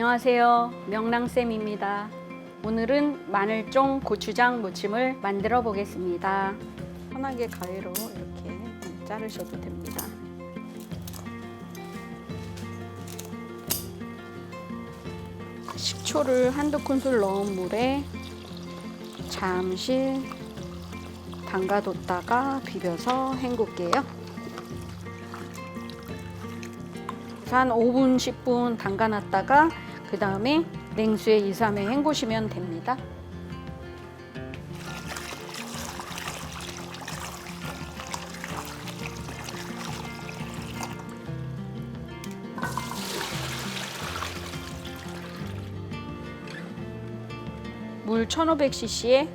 안녕하세요. 명랑쌤입니다. 오늘은 마늘종 고추장 무침을 만들어 보겠습니다. 편하게 가위로 이렇게 자르셔도 됩니다. 식초를 한두 큰술 넣은 물에 잠시 담가뒀다가 비벼서 헹굴게요. 한 5분, 10분 담가놨다가 그 다음에 냉수에 2, 3회 헹구시면 됩니다. 물 1500cc에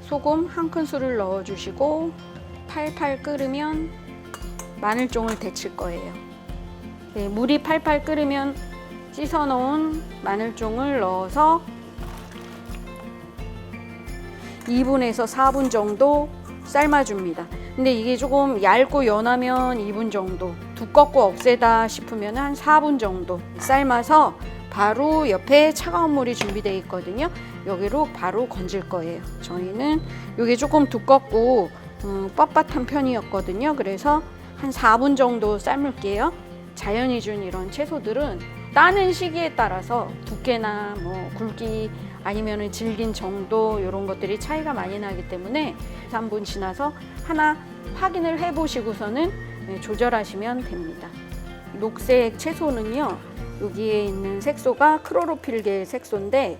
소금 한 큰술을 넣어주시고 팔팔 끓으면 마늘종을 데칠 거예요. 네, 물이 팔팔 끓으면 씻어 놓은 마늘종을 넣어서 2분에서 4분 정도 삶아줍니다. 근데 이게 조금 얇고 연하면 2분 정도, 두껍고 억세다 싶으면 한 4분 정도 삶아서 바로 옆에 차가운 물이 준비되어 있거든요. 여기로 바로 건질 거예요. 저희는 이게 조금 두껍고 음, 뻣뻣한 편이었거든요. 그래서 한 4분 정도 삶을게요. 자연이 준 이런 채소들은 따는 시기에 따라서 두께나 뭐 굵기 아니면은 질긴 정도 이런 것들이 차이가 많이 나기 때문에 3분 지나서 하나 확인을 해 보시고서는 네, 조절하시면 됩니다. 녹색 채소는요. 여기에 있는 색소가 크로로필계 색소인데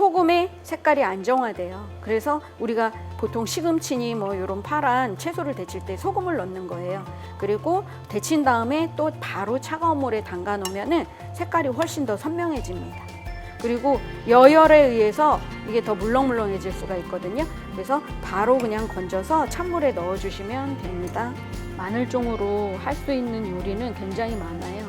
소금의 색깔이 안정화돼요. 그래서 우리가 보통 시금치니 뭐 이런 파란 채소를 데칠 때 소금을 넣는 거예요. 그리고 데친 다음에 또 바로 차가운 물에 담가 놓으면은 색깔이 훨씬 더 선명해집니다. 그리고 여열에 의해서 이게 더 물렁물렁해질 수가 있거든요. 그래서 바로 그냥 건져서 찬물에 넣어 주시면 됩니다. 마늘종으로 할 수 있는 요리는 굉장히 많아요.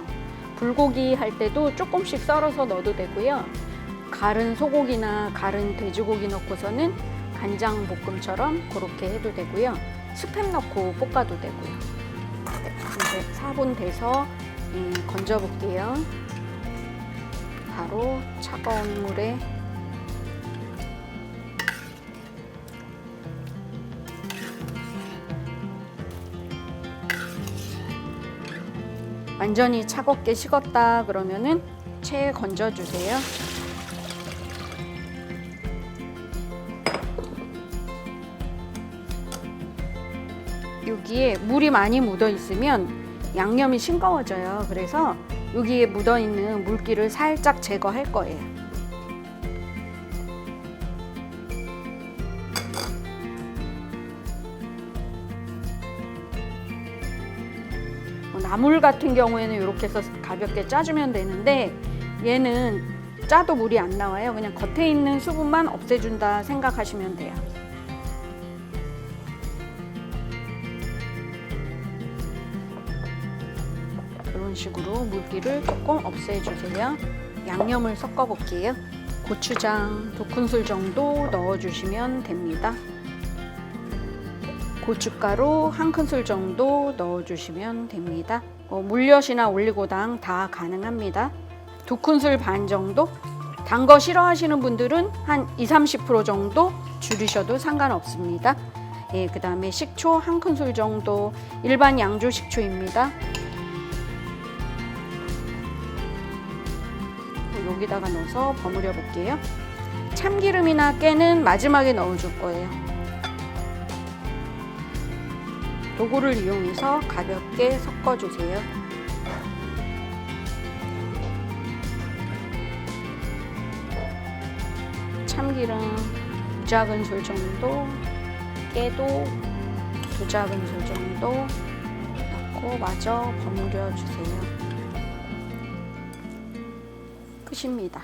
불고기 할 때도 조금씩 썰어서 넣어도 되고요. 갈은 소고기나 갈은 돼지고기 넣고서는 간장 볶음처럼 그렇게 해도 되고요. 스팸 넣고 볶아도 되고요. 네, 이제 4분 돼서 음, 건져 볼게요. 바로 차가운 물에 완전히 차갑게 식었다 그러면은 체에 건져 주세요. 여기에 물이 많이 묻어 있으면 양념이 싱거워져요. 그래서 여기에 묻어 있는 물기를 살짝 제거할 거예요. 뭐 나물 같은 경우에는 이렇게 해서 가볍게 짜주면 되는데 얘는 짜도 물이 안 나와요. 그냥 겉에 있는 수분만 없애준다 생각하시면 돼요. 이런 식으로 물기를 조금 없애주세요. 양념을 섞어 볼게요. 고추장 두 큰술 정도 넣어주시면 됩니다. 고춧가루 한 큰술 정도 넣어주시면 됩니다. 어, 물엿이나 올리고당 다 가능합니다. 두 큰술 반 정도. 단 거 싫어하시는 분들은 한 2, 30% 정도 줄이셔도 상관없습니다. 예, 그 다음에 식초 한 큰술 정도 일반 양조 식초입니다. 여기다가 넣어서 버무려 볼게요. 참기름이나 깨는 마지막에 넣어줄 거예요. 도구를 이용해서 가볍게 섞어주세요. 참기름 두 작은술 정도, 깨도 두 작은술 정도 넣고 마저 버무려 주세요. 푸십니다.